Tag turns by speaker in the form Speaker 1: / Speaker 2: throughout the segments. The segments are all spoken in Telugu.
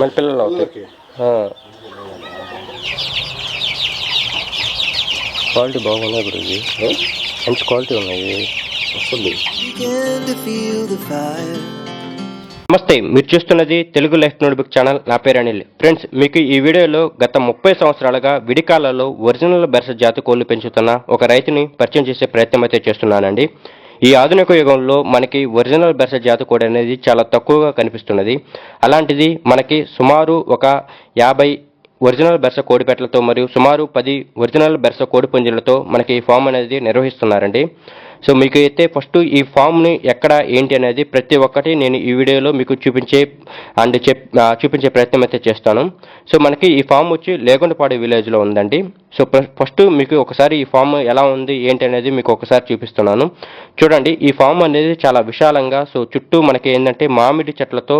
Speaker 1: మన పిల్లలు అవుతాయి. క్వాలిటీ బాగున్నాయి ఇది మంచి క్వాలిటీ ఉన్నాయి. వస్తుంది. నమస్తే మీరు చూస్తున్నది తెలుగు లైఫ్ నోట్బుక్ ఛానల్. నా పేరు అనిల్. ఫ్రెండ్స్ మీకు ఈ వీడియోలో గత ముప్పై సంవత్సరాలుగా విడికాలలో ఒరిజినల్ బెర్స జాతి కోళ్ళు పెంచుతున్న ఒక రైతుని పరిచయం చేసే ప్రయత్నం అయితే చేస్తున్నానండి. ఈ ఆధునిక యుగంలో మనకి ఒరిజినల్ బెర్స జాతి కోడి అనేది చాలా తక్కువగా కనిపిస్తున్నది. అలాంటిది మనకి సుమారు ఒక యాభై ఒరిజినల్ బెర్స కోడిపెట్లతో మరియు సుమారు పది ఒరిజినల్ బెర్స కోడి పుంజులతో మనకి ఈ ఫామ్ అనేది నిర్వహిస్తున్నారండి. సో మీకు అయితే ఫస్ట్ ఈ ఫామ్ని ఎక్కడ ఏంటి అనేది ప్రతి ఒక్కటి నేను ఈ వీడియోలో మీకు చూపించే అండ్ చెప్ చూపించే ప్రయత్నం అయితే చేస్తాను. సో మనకి ఈ ఫామ్ వచ్చి లేగొండపాడు విలేజ్లో ఉందండి. సో ఫస్ట్ మీకు ఒకసారి ఈ ఫామ్ ఎలా ఉంది ఏంటి అనేది మీకు ఒకసారి చూపిస్తున్నాను. చూడండి ఈ ఫామ్ అనేది చాలా విశాలంగా సో చుట్టూ మనకి ఏంటంటే మామిడి చెట్లతో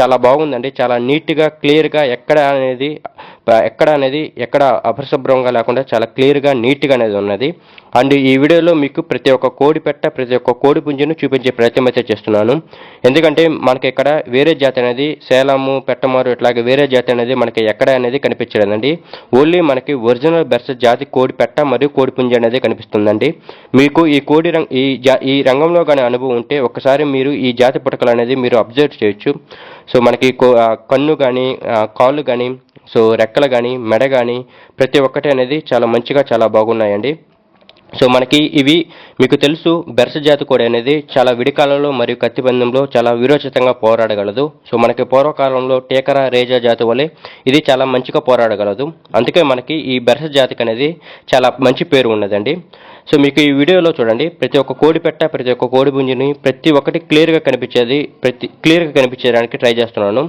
Speaker 1: చాలా బాగుందండి. చాలా నీట్గా క్లియర్గా ఎక్కడ అనేది ఎక్కడ అనేది ఎక్కడ అపరిశుభ్రంగా లేకుండా చాలా క్లియర్గా నీట్గా అనేది ఉన్నది. అండ్ ఈ వీడియోలో మీకు ప్రతి ఒక్క కోడి పెట్ట ప్రతి ఒక్క కోడి పుంజును చూపించే ప్రయత్నం అయితే చేస్తున్నాను. ఎందుకంటే మనకి ఇక్కడ వేరే జాతి అనేది సేలము పెట్టమారు ఇట్లాగే వేరే జాతి అనేది మనకి ఎక్కడ అనేది కనిపించలేదండి. ఓన్లీ మనకి ఒరిజినల్ బెర్స్ జాతి కోడి పెట్ట మరియు కోడి పుంజు అనేది కనిపిస్తుందండి. మీకు ఈ కోడి రంగ ఈ జా ఈ రంగంలో కానీ అనుభవం ఉంటే ఒకసారి మీరు ఈ జాతి పుటకలు అనేది మీరు అబ్జర్వ్ చేయొచ్చు. సో మనకి కో- కన్ను కానీ కాళ్ళు కానీ సో రెక్కలు కానీ మెడ కానీ ప్రతి ఒక్కటి అనేది చాలా మంచిగా చాలా బాగున్నాయండి. సో మనకి ఇవి మీకు తెలుసు బెర్స జాతి కోడి అనేది చాలా విడికాలంలో మరియు కత్తిబంధంలో చాలా విరోచితంగా పోరాడగలదు. సో మనకి పూర్వకాలంలో టేకర రేజా జాతి వలె ఇది చాలా మంచిగా పోరాడగలదు. అందుకే మనకి ఈ బెర్స జాతికి అనేది చాలా మంచి పేరు ఉన్నదండి. సో మీకు ఈ వీడియోలో చూడండి ప్రతి ఒక్క కోడి పెట్ట ప్రతి ఒక్క కోడి పుంజుని ప్రతి ఒక్కటి క్లియర్గా కనిపించేది ప్రతి క్లియర్గా కనిపించడానికి ట్రై చేస్తున్నాను.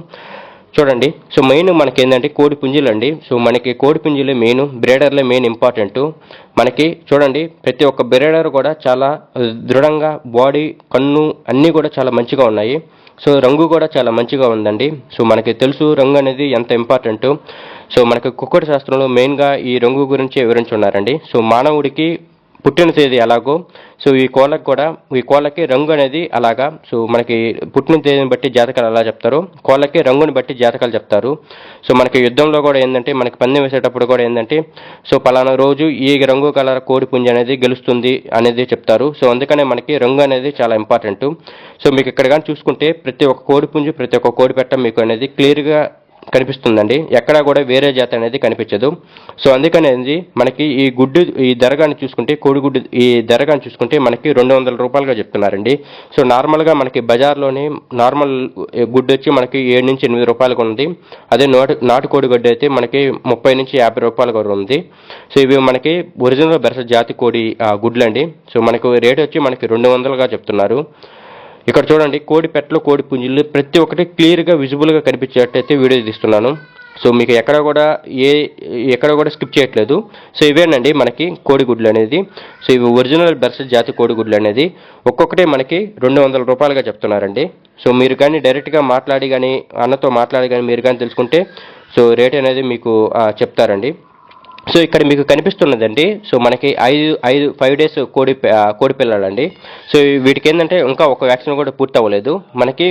Speaker 1: చూడండి. సో మెయిన్ మనకి ఏంటంటే కోడి పుంజులు అండి సో మనకి కోడి పుంజులే మెయిన్ బ్రేడర్లే మెయిన్ ఇంపార్టెంట్ మనకి చూడండి ప్రతి ఒక్క బ్రేడర్ కూడా చాలా దృఢంగా బాడీ కన్ను అన్నీ కూడా చాలా మంచిగా ఉన్నాయి. సో రంగు కూడా చాలా మంచిగా ఉందండి. సో మనకి తెలుసు రంగు అనేది ఎంత ఇంపార్టెంట్ సో మనకి కుక్కడి శాస్త్రంలో మెయిన్గా ఈ రంగు గురించి వివరించున్నారండి. సో మానవుడికి పుట్టిన తేదీ ఎలాగో. సో ఈ కోళ్ళకి కూడా ఈ కోళ్ళకి రంగు అనేది అలాగా సో మనకి పుట్టిన తేదీని బట్టి జాతకాలు ఎలా చెప్తారు కోళ్ళకి రంగుని బట్టి జాతకాలు చెప్తారు. సో మనకి యుద్ధంలో కూడా ఏంటంటే మనకి పందెం వేసేటప్పుడు కూడా ఏంటంటే సో పలానా రోజు ఈ రంగు కలర్ కోడి పుంజ అనేది గెలుస్తుంది అనేది చెప్తారు. సో అందుకనే మనకి రంగు అనేది చాలా ఇంపార్టెంట్. సో మీకు ఇక్కడ కానీ చూసుకుంటే ప్రతి ఒక్క కోడి పుంజు ప్రతి ఒక్క కోడి పెట్ట మీకు అనేది క్లియర్గా కనిపిస్తుందండి. ఎక్కడా కూడా వేరే జాతి అనేది కనిపించదు. సో అందుకనేది మనకి ఈ గుడ్డు ఈ ధరగాని చూసుకుంటే కోడిగుడ్డు ఈ ధరగాని చూసుకుంటే మనకి రెండు వందల రూపాయలుగా చెప్తున్నారండి. సో నార్మల్గా మనకి బజార్లోనే నార్మల్ గుడ్డు వచ్చి మనకి ఏడు నుంచి ఎనిమిది రూపాయలుగా ఉంది. అదే నాటు కోడి గుడ్డు అయితే మనకి ముప్పై నుంచి యాభై రూపాయలుగా ఉంది. సో ఇవి మనకి ఒరిజినల్ బెరస జాతి కోడి గుడ్లు గుడ్లండి. సో మనకు రేట్ వచ్చి మనకి రెండు వందలుగా చెప్తున్నారు. ఇక్కడ చూడండి కోడి పెట్టలు కోడి పుంజులు ప్రతి ఒక్కటి క్లియర్గా విజిబుల్గా కనిపించేటట్టయితే వీడియో తీస్తున్నాను. సో మీకు ఎక్కడ కూడా ఏ ఎక్కడ కూడా స్కిప్ చేయట్లేదు. సో ఇవేనండి మనకి కోడిగుడ్లు అనేది. సో ఇవి ఒరిజినల్ బెర్స్ జాతి కోడిగుడ్లు అనేది. ఒక్కొక్కటి మనకి రెండు వందల రూపాయలుగా చెప్తున్నారండి. సో మీరు కానీ డైరెక్ట్గా మాట్లాడి కానీ అన్నతో మాట్లాడి కానీ మీరు కానీ తెలుసుకుంటే సో రేట్ అనేది మీకు చెప్తారండి. సో ఇక్కడ మీకు కనిపిస్తున్నదండి. సో మనకి ఐదు ఐదు ఫైవ్ డేస్ కోడి కోడి పిల్లలండి. సో వీటికి ఏంటంటే ఇంకా ఒక వ్యాక్సిన్ కూడా పూర్తి అవ్వలేదు. మనకి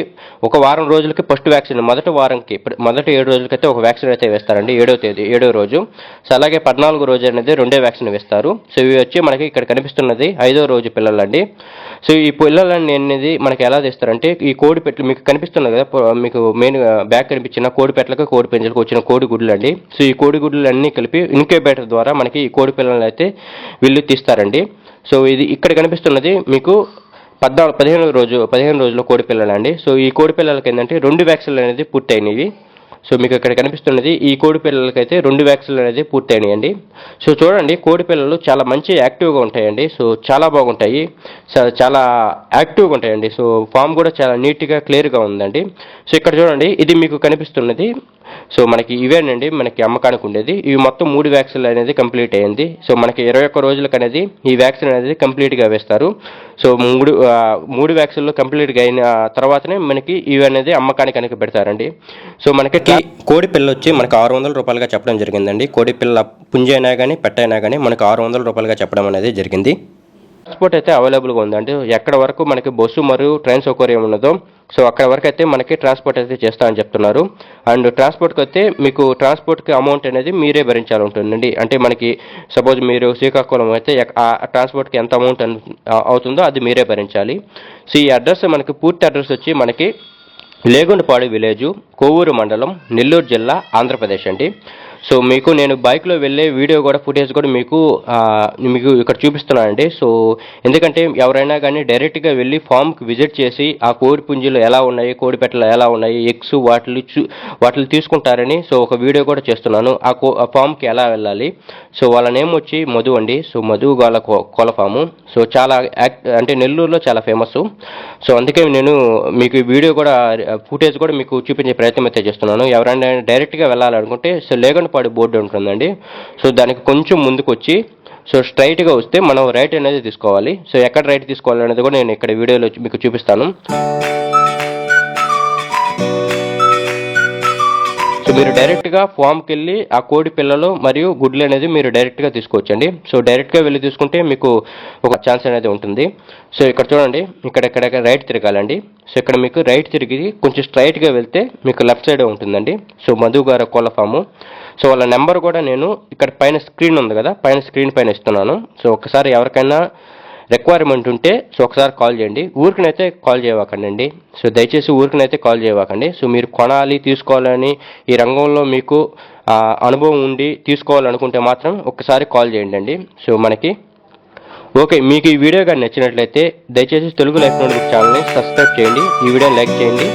Speaker 1: ఒక వారం రోజులకి ఫస్ట్ వ్యాక్సిన్ మొదటి వారంకి ఇప్పుడు మొదటి ఏడు రోజులకైతే ఒక వ్యాక్సిన్ అయితే వేస్తారండి ఏడో తేదీ ఏడో రోజు. సో అలాగే పద్నాలుగు రోజు అనేది రెండో వ్యాక్సిన్ వేస్తారు. సో ఇవి వచ్చి మనకి ఇక్కడ కనిపిస్తున్నది ఐదో రోజు పిల్లలండి. సో ఈ పిల్లలని అనేది మనకి ఎలా తీస్తారంటే ఈ కోడి పెట్లు మీకు కనిపిస్తున్నది కదా మీకు మెయిన్ బ్యాక్ కనిపించిన కోడి పెట్లకు కోడి పెంజలకు వచ్చిన కోడి గుడ్లు అండి సో ఈ కోడి గుడ్లు అన్నీ కలిపి ఇంకే ఇంక్యుబేటర్ ద్వారా మనకి ఈ కోడి పిల్లలు అయితే వీళ్ళు తీస్తారండి. సో ఇది ఇక్కడ కనిపిస్తున్నది మీకు పద్నాలుగు పదిహేను రోజు పదిహేను రోజుల కోడి పిల్లలు అండి సో ఈ కోడి పిల్లలకి ఏంటంటే రెండు వ్యాక్సిన్లు అనేది పూర్తయినవి. సో మీకు ఇక్కడ కనిపిస్తున్నది ఈ కోడి పిల్లలకైతే రెండు వ్యాక్సిన్లు అనేది పూర్తయినాయండి. సో చూడండి కోడి పిల్లలు చాలా మంచి యాక్టివ్గా ఉంటాయండి. సో చాలా బాగుంటాయి. చాలా యాక్టివ్గా ఉంటాయండి. సో ఫామ్ కూడా చాలా నీట్గా క్లియర్గా ఉందండి. సో ఇక్కడ చూడండి ఇది మీకు కనిపిస్తున్నది. సో మనకి ఇవేనండి మనకి అమ్మకానికి ఉండేది. ఇవి మొత్తం మూడు వ్యాక్సిన్లు అనేది కంప్లీట్ అయ్యింది. సో మనకి ఇరవై ఒక్క రోజులకు అనేది ఈ వ్యాక్సిన్ అనేది కంప్లీట్గా వేస్తారు. సో మూడు మూడు వ్యాక్సిన్లు కంప్లీట్గా అయిన తర్వాతనే మనకి ఇవి అనేది అమ్మకానికి కనుక పెడతారండి. సో మనకి కోడి పిల్ల వచ్చి మనకి ఆరు వందల రూపాయలుగా చెప్పడం జరిగిందండి. కోడి పిల్ల పుంజైనా అయినా కానీ పెట్టైనా కానీ మనకి ఆరు వందల రూపాయలుగా చెప్పడం అనేది జరిగింది. ట్రాన్స్పోర్ట్ అయితే అవైలబుల్గా ఉంది. అంటే ఎక్కడ వరకు మనకి బస్సు మరియు ట్రైన్ సౌకర్యం ఉన్నదో సో అక్కడ వరకు అయితే మనకి ట్రాన్స్పోర్ట్ అయితే చేస్తామని చెప్తున్నారు. అండ్ ట్రాన్స్పోర్ట్కి అయితే మీకు ట్రాన్స్పోర్ట్కి అమౌంట్ అనేది మీరే భరించాలి ఉంటుందండి అంటే మనకి సపోజ్ మీరు శ్రీకాకుళం అయితే ఆ ట్రాన్స్పోర్ట్కి ఎంత అమౌంట్ అన్- అవుతుందో అది మీరే భరించాలి. సో ఈ అడ్రస్ మనకి పూర్తి అడ్రస్ వచ్చి మనకి లేగుండపాడు విలేజు కొవ్వూరు మండలం నెల్లూరు జిల్లా ఆంధ్రప్రదేశ్ అండి. సో మీకు నేను బైక్లో వెళ్ళే వీడియో కూడా ఫుటేజ్ కూడా మీకు మీకు ఇక్కడ చూపిస్తున్నానండి. సో ఎందుకంటే ఎవరైనా కానీ డైరెక్ట్గా వెళ్ళి ఫామ్కి విజిట్ చేసి ఆ కోడి పుంజీలు ఎలా ఉన్నాయి కోడి పెట్టలు ఎలా ఉన్నాయి ఎగ్స్ వాటిని చూ వాటిని తీసుకుంటారని సో ఒక వీడియో కూడా చేస్తున్నాను. ఆ కో ఆ ఫామ్కి ఎలా వెళ్ళాలి? సో వాళ్ళ నేమ్ వచ్చి మధు అండి. సో మధు వాళ్ళ కో- ఫాము సో చాలా యాక్ట్ అంటే నెల్లూరులో చాలా ఫేమస్ సో అందుకే నేను మీకు వీడియో కూడా ఫుటేజ్ కూడా మీకు చూపించే ప్రయత్నం అయితే చేస్తున్నాను. ఎవరైనా డైరెక్ట్గా వెళ్ళాలనుకుంటే సో లేగనపాడు బోర్డు ఉంటుందండి. సో దానికి కొంచెం ముందుకు వచ్చి సో స్ట్రైట్గా వస్తే మనం రైట్ అనేది తీసుకోవాలి. సో ఎక్కడ రైట్ తీసుకోవాలి అనేది కూడా నేను ఇక్కడ వీడియోలో మీకు చూపిస్తాను. మీరు డైరెక్ట్గా ఫామ్కి వెళ్ళి ఆ కోడి పిల్లలు మరియు గుడ్లు అనేది మీరు డైరెక్ట్గా తీసుకోవచ్చండి. సో డైరెక్ట్గా వెళ్ళి తీసుకుంటే మీకు ఒక ఛాన్స్ అనేది ఉంటుంది. సో ఇక్కడ చూడండి ఇక్కడ ఇక్కడ రైట్ తిరగాలండి. సో ఇక్కడ మీకు రైట్ తిరిగి కొంచెం స్ట్రైట్గా వెళ్తే మీకు లెఫ్ట్ సైడ్ ఉంటుందండి. సో మధు గారు కోళ్ళ ఫాము. సో వాళ్ళ నెంబర్ కూడా నేను ఇక్కడ పైన స్క్రీన్ ఉంది కదా పైన స్క్రీన్ పైన ఇస్తున్నాను. సో ఒకసారి ఎవరికైనా రిక్వైర్మెంట్ ఉంటే సో ఒకసారి కాల్ చేయండి. ఊరికనైతే కాల్ చేయవాకండి సో దయచేసి ఊరికనైతే కాల్ చేయవాకండి. సో మీరు కొనాలి తీసుకోవాలని ఈ రంగంలో మీకు అనుభవం ఉండి తీసుకోవాలనుకుంటే మాత్రం ఒకసారి కాల్ చేయండి అండి సో మనకి ఓకే మీకు ఈ వీడియో కానీ నచ్చినట్లయితే దయచేసి తెలుగు లైఫ్ నోట్ ఛానల్ని సబ్స్క్రైబ్ చేయండి. ఈ వీడియోని లైక్ చేయండి.